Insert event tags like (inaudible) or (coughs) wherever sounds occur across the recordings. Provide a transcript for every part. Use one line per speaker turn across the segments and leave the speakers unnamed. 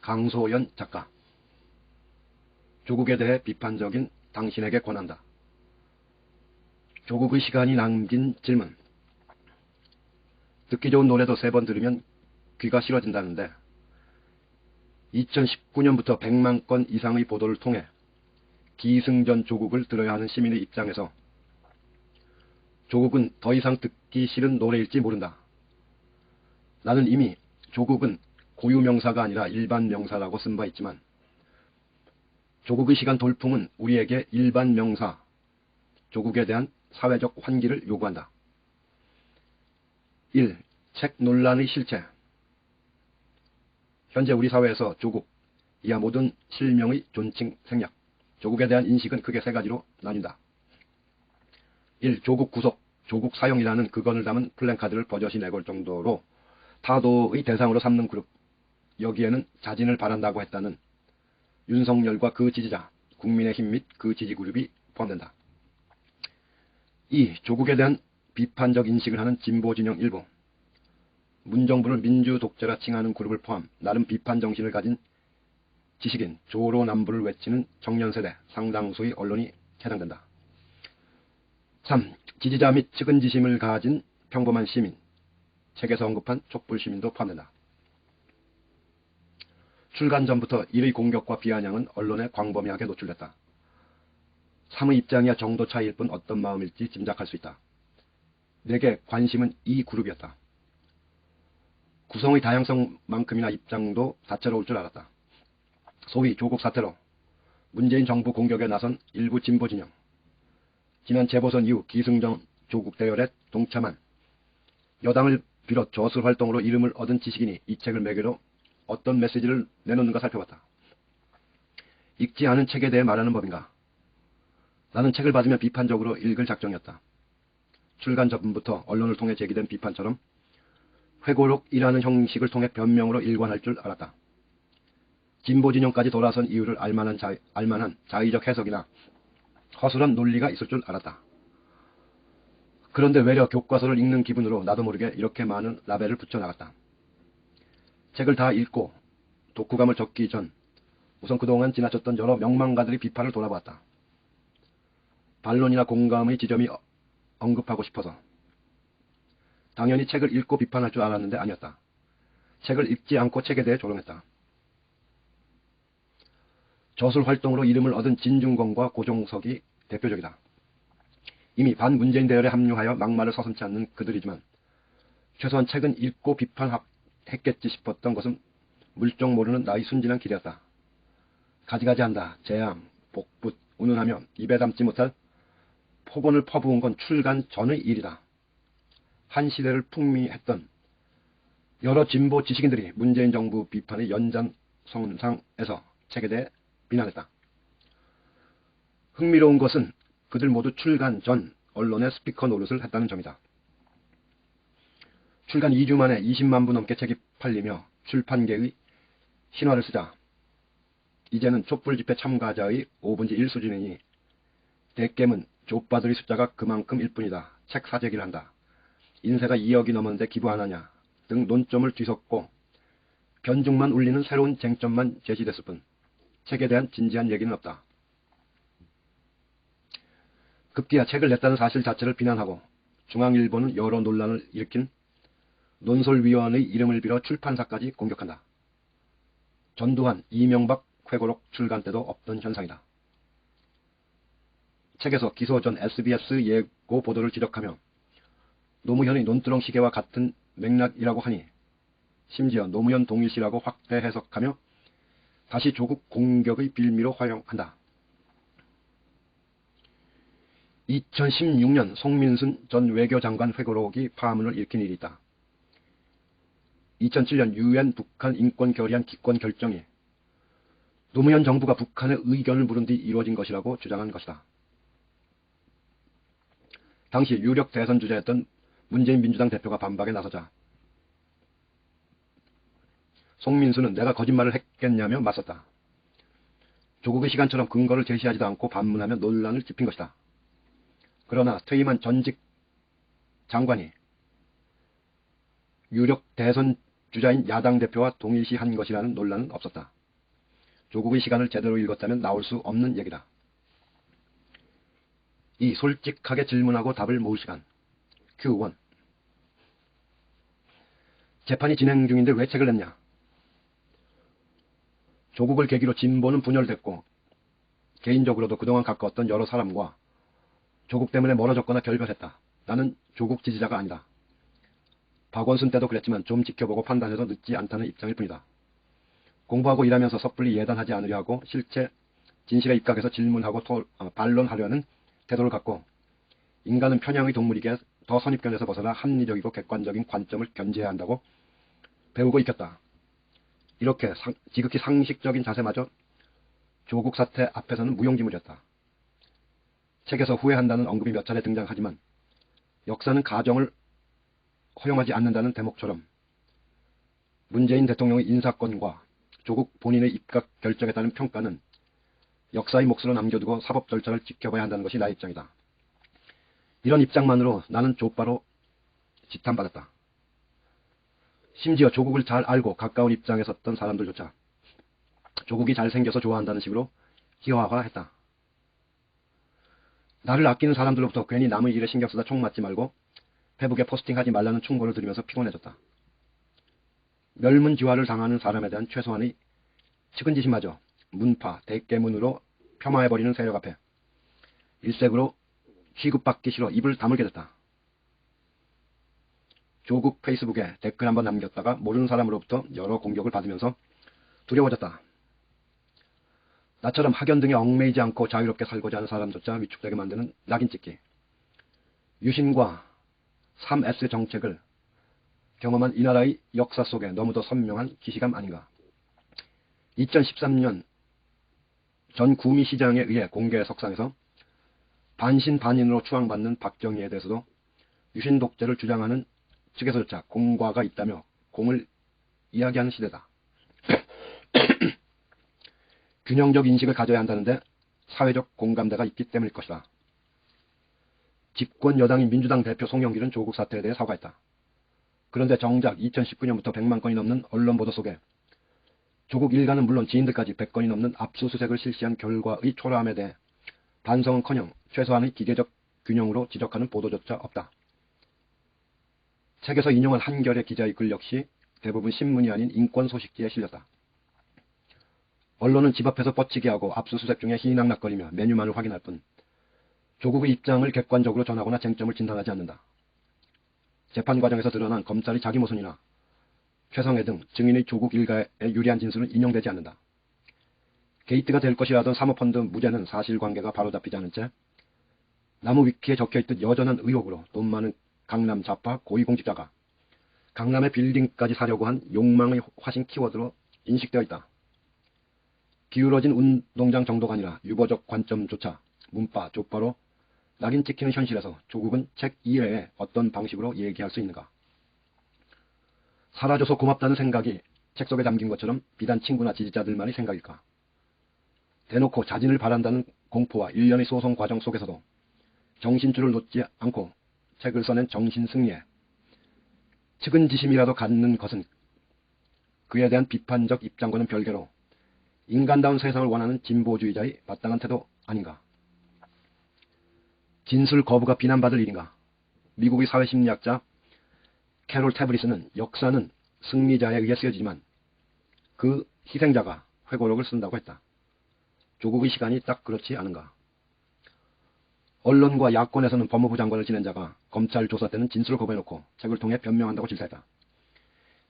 강소연 작가 조국에 대해 비판적인 당신에게 권한다. 조국의 시간이 남긴 질문 듣기 좋은 노래도 세 번 들으면 귀가 싫어진다는데 2019년부터 100만 건 이상의 보도를 통해 기승전 조국을 들어야 하는 시민의 입장에서 조국은 더 이상 듣기 싫은 노래일지 모른다. 나는 이미 조국은 고유 명사가 아니라 일반 명사라고 쓴 바 있지만 조국의 시간 돌풍은 우리에게 일반 명사, 조국에 대한 사회적 환기를 요구한다. 1. 책 논란의 실체 현재 우리 사회에서 조국, 이하 모든 실명의 존칭 생략, 조국에 대한 인식은 크게 세 가지로 나뉜다. 1. 조국 구속, 조국 사용이라는 그건을 담은 플랜카드를 버젓이 내걸 정도로 타도의 대상으로 삼는 그룹, 여기에는 자진을 바란다고 했다는 윤석열과 그 지지자, 국민의힘 및 그 지지 그룹이 포함된다. 2. 조국에 대한 비판적 인식을 하는 진보 진영 일부, 문정부를 민주 독재라 칭하는 그룹을 포함 나름 비판 정신을 가진 지식인 조로남부를 외치는 청년세대 상당수의 언론이 해당된다. 3. 지지자 및 측은지심을 가진 평범한 시민, 책에서 언급한 촛불시민도 포함된다. 출간 전부터 이의 공격과 비아냥은 언론에 광범위하게 노출됐다. 3의 입장이야 정도 차이일 뿐 어떤 마음일지 짐작할 수 있다. 내게 관심은 이 그룹이었다. 구성의 다양성만큼이나 입장도 다채로울 줄 알았다. 소위 조국 사태로 문재인 정부 공격에 나선 일부 진보 진영, 지난 재보선 이후 기승전 조국 대열에 동참한 여당을 비롯 저술 활동으로 이름을 얻은 지식인이 이 책을 매개로 어떤 메시지를 내놓는가 살펴봤다. 읽지 않은 책에 대해 말하는 법인가? 나는 책을 받으면 비판적으로 읽을 작정이었다. 출간 전부터 언론을 통해 제기된 비판처럼 회고록이라는 형식을 통해 변명으로 일관할 줄 알았다. 진보 진영까지 돌아선 이유를 알만한, 자, 알만한 자의적 해석이나 허술한 논리가 있을 줄 알았다. 그런데 외려 교과서를 읽는 기분으로 나도 모르게 이렇게 많은 라벨을 붙여나갔다. 책을 다 읽고 독후감을 적기 전 우선 그동안 지나쳤던 여러 명망가들의 비판을 돌아봤다. 반론이나 공감의 지점이 언급하고 싶어서 당연히 책을 읽고 비판할 줄 알았는데 아니었다. 책을 읽지 않고 책에 대해 조롱했다. 저술 활동으로 이름을 얻은 진중권과 고종석이 대표적이다. 이미 반문재인 대열에 합류하여 막말을 서슴지 않는 그들이지만 최소한 책은 읽고 비판 했겠지 싶었던 것은 물정 모르는 나의 순진한 기대였다. 가지가지 한다. 재앙, 복붙, 운운하며 입에 담지 못할 폭언을 퍼부은 건 출간 전의 일이다. 한 시대를 풍미했던 여러 진보 지식인들이 문재인 정부 비판의 연장성상에서 책에 대해 비난했다. 흥미로운 것은 그들 모두 출간 전 언론의 스피커 노릇을 했다는 점이다. 출간 2주 만에 20만 부 넘게 책이 팔리며 출판계의 신화를 쓰자 이제는 촛불 집회 참가자의 5분의 1 수준이니 대겜은 족바들의 숫자가 그만큼 일 뿐이다. 책 사재기를 한다. 인쇄가 2억이 넘었는데 기부 안 하냐 등 논점을 뒤섞고 변죽만 울리는 새로운 쟁점만 제시됐을 뿐 책에 대한 진지한 얘기는 없다. 급기야 책을 냈다는 사실 자체를 비난하고 중앙일보는 여러 논란을 일으킨 논설위원의 이름을 빌어 출판사까지 공격한다. 전두환, 이명박 회고록 출간 때도 없던 현상이다. 책에서 기소 전 SBS 예고 보도를 지적하며 노무현의 논두렁 시계와 같은 맥락이라고 하니 심지어 노무현 동일시라고 확대 해석하며 다시 조국 공격의 빌미로 활용한다. 2016년 송민순 전 외교장관 회고록이 파문을 일으킨 일이 있다. 2007년 유엔 북한 인권 결의안 기권 결정이 노무현 정부가 북한의 의견을 물은 뒤 이루어진 것이라고 주장한 것이다. 당시 유력 대선 주자였던 문재인 민주당 대표가 반박에 나서자 송민수는 내가 거짓말을 했겠냐며 맞섰다. 조국의 시간처럼 근거를 제시하지도 않고 반문하며 논란을 짚인 것이다. 그러나 퇴임한 전직 장관이 유력 대선 주자인 야당 대표와 동일시한 것이라는 논란은 없었다. 조국의 시간을 제대로 읽었다면 나올 수 없는 얘기다. 이 솔직하게 질문하고 답을 모을 시간. Q1. 재판이 진행 중인데 왜 책을 냈냐? 조국을 계기로 진보는 분열됐고 개인적으로도 그동안 가까웠던 여러 사람과 조국 때문에 멀어졌거나 결별했다. 나는 조국 지지자가 아니다. 박원순 때도 그랬지만 좀 지켜보고 판단해도 늦지 않다는 입장일 뿐이다. 공부하고 일하면서 섣불리 예단하지 않으려 하고 실제 진실에 입각해서 질문하고 토, 어, 반론하려는 태도를 갖고 인간은 편향의 동물이기에 더 선입견에서 벗어나 합리적이고 객관적인 관점을 견지해야 한다고 배우고 익혔다. 이렇게 상, 지극히 상식적인 자세마저 조국 사태 앞에서는 무용지물이었다. 책에서 후회한다는 언급이 몇 차례 등장하지만 역사는 가정을 허용하지 않는다는 대목처럼 문재인 대통령의 인사권과 조국 본인의 입각 결정에 따른 평가는 역사의 몫으로 남겨두고 사법 절차를 지켜봐야 한다는 것이 나의 입장이다. 이런 입장만으로 나는 족바로 지탄받았다. 심지어 조국을 잘 알고 가까운 입장에 섰던 사람들조차 조국이 잘생겨서 좋아한다는 식으로 희화화했다. 나를 아끼는 사람들로부터 괜히 남의 일에 신경 쓰다 총 맞지 말고 페북에 포스팅하지 말라는 충고를 들으면서 피곤해졌다. 멸문지화를 당하는 사람에 대한 최소한의 측은지심마저 문파, 대깨문으로 폄하해버리는 세력 앞에 일색으로 취급받기 싫어 입을 다물게 됐다. 조국 페이스북에 댓글 한번 남겼다가 모르는 사람으로부터 여러 공격을 받으면서 두려워졌다. 나처럼 학연 등에 얽매이지 않고 자유롭게 살고자 하는 사람조차 위축되게 만드는 낙인 찍기. 유신과 3S 정책을 경험한 이 나라의 역사 속에 너무도 선명한 기시감 아닌가. 2013년 전 구미시장에 의해 공개 석상에서 반신반인으로 추앙받는 박정희에 대해서도 유신 독재를 주장하는 측에서조차 공과가 있다며 공을 이야기하는 시대다. (coughs) 균형적 인식을 가져야 한다는데 사회적 공감대가 있기 때문일 것이다. 집권 여당인 민주당 대표 송영길은 조국 사태에 대해 사과했다. 그런데 정작 2019년부터 100만 건이 넘는 언론 보도 속에 조국 일가는 물론 지인들까지 100건이 넘는 압수수색을 실시한 결과의 초라함에 대해 반성은커녕 최소한의 기계적 균형으로 지적하는 보도조차 없다. 책에서 인용한 한결의 기자의 글 역시 대부분 신문이 아닌 인권 소식지에 실렸다. 언론은 집 앞에서 뻗치게 하고 압수수색 중에 희낙낙거리며 메뉴만을 확인할 뿐 조국의 입장을 객관적으로 전하거나 쟁점을 진단하지 않는다. 재판 과정에서 드러난 검찰의 자기 모순이나 최성애 등 증인의 조국 일가의 유리한 진술은 인용되지 않는다. 게이트가 될 것이라던 사모펀드 무죄는 사실관계가 바로잡히지 않은 채 나무 위키에 적혀있듯 여전한 의혹으로 돈 많은 강남 좌파 고위공직자가 강남의 빌딩까지 사려고 한 욕망의 화신 키워드로 인식되어 있다. 기울어진 운동장 정도가 아니라 유보적 관점조차 문파, 족바로 낙인 찍히는 현실에서 조국은 책 이외에 어떤 방식으로 얘기할 수 있는가? 살아줘서 고맙다는 생각이 책 속에 담긴 것처럼 비단 친구나 지지자들만의 생각일까? 대놓고 자진을 바란다는 공포와 일련의 소송 과정 속에서도 정신줄을 놓지 않고 책을 써낸 정신승리에 측은지심이라도 갖는 것은 그에 대한 비판적 입장과는 별개로 인간다운 세상을 원하는 진보주의자의 마땅한 태도 아닌가. 진술 거부가 비난받을 일인가? 미국의 사회심리학자 캐롤 태브리스는 역사는 승리자에 의해 쓰여지지만 그 희생자가 회고록을 쓴다고 했다. 조국의 시간이 딱 그렇지 않은가? 언론과 야권에서는 법무부 장관을 지낸 자가 검찰 조사 때는 진술을 거부해놓고 책을 통해 변명한다고 질타했다.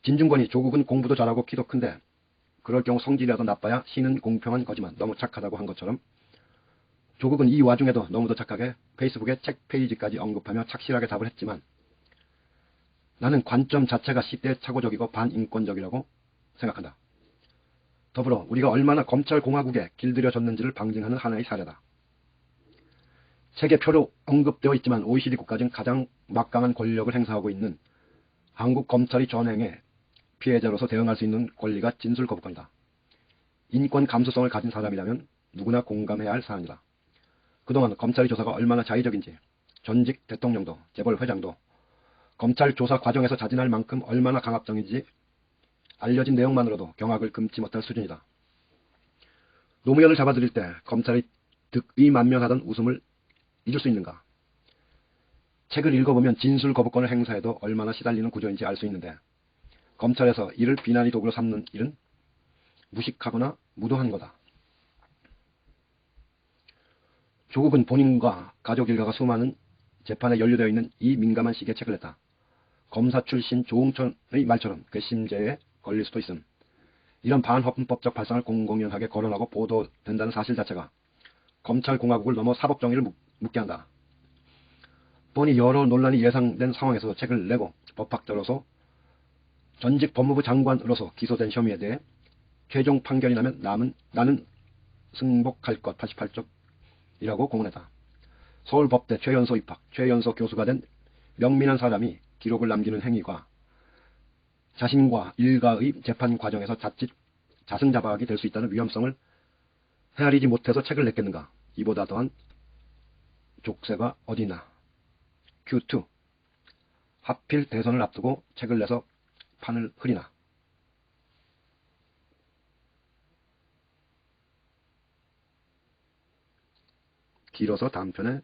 진중권이 조국은 공부도 잘하고 키도 큰데 그럴 경우 성질이라도 나빠야 신은 공평한 거지만 너무 착하다고 한 것처럼 조국은 이 와중에도 너무 도 착하게 페이스북에 책 페이지까지 언급하며 착실하게 답을 했지만 나는 관점 자체가 시대착오적이고 반인권적이라고 생각한다. 더불어 우리가 얼마나 검찰공화국에 길들여졌는지를 방증하는 하나의 사례다. 책의 표로 언급되어 있지만 OECD 국가 중 가장 막강한 권력을 행사하고 있는 한국 검찰이 전행에 피해자로서 대응할 수 있는 권리가 진술 거부권이다. 인권 감수성을 가진 사람이라면 누구나 공감해야 할 사안이다. 그동안 검찰의 조사가 얼마나 자의적인지 전직 대통령도 재벌 회장도 검찰 조사 과정에서 자진할 만큼 얼마나 강압적인지 알려진 내용만으로도 경악을 금치 못할 수준이다. 노무현을 잡아들일 때 검찰이 득의 만면하던 웃음을 잊을 수 있는가? 책을 읽어보면 진술 거부권을 행사해도 얼마나 시달리는 구조인지 알 수 있는데 검찰에서 이를 비난의 도구로 삼는 일은 무식하거나 무도한 거다. 조국은 본인과 가족 일가가 수많은 재판에 연루되어 있는 이 민감한 시기에 책을 냈다. 검사 출신 조응천의 말처럼 괘씸죄에 걸릴 수도 있음. 이런 반헌법적 발상을 공공연하게 거론하고 보도된다는 사실 자체가 검찰 공화국을 넘어 사법 정의를 묻게 한다. 뻔히 여러 논란이 예상된 상황에서 책을 내고 법학자로서 전직 법무부 장관으로서 기소된 혐의에 대해 최종 판결이 나면 남은, 나는 승복할 것 88쪽 이라고 공언했다. 서울법대 최연소 입학, 최연소 교수가 된 명민한 사람이 기록을 남기는 행위가 자신과 일가의 재판 과정에서 자칫 자승자박이 될 수 있다는 위험성을 헤아리지 못해서 책을 냈겠는가. 이보다 더한 족쇄가 어디나. Q2. 하필 대선을 앞두고 책을 내서 판을 흐리나. 길어서 다음 편에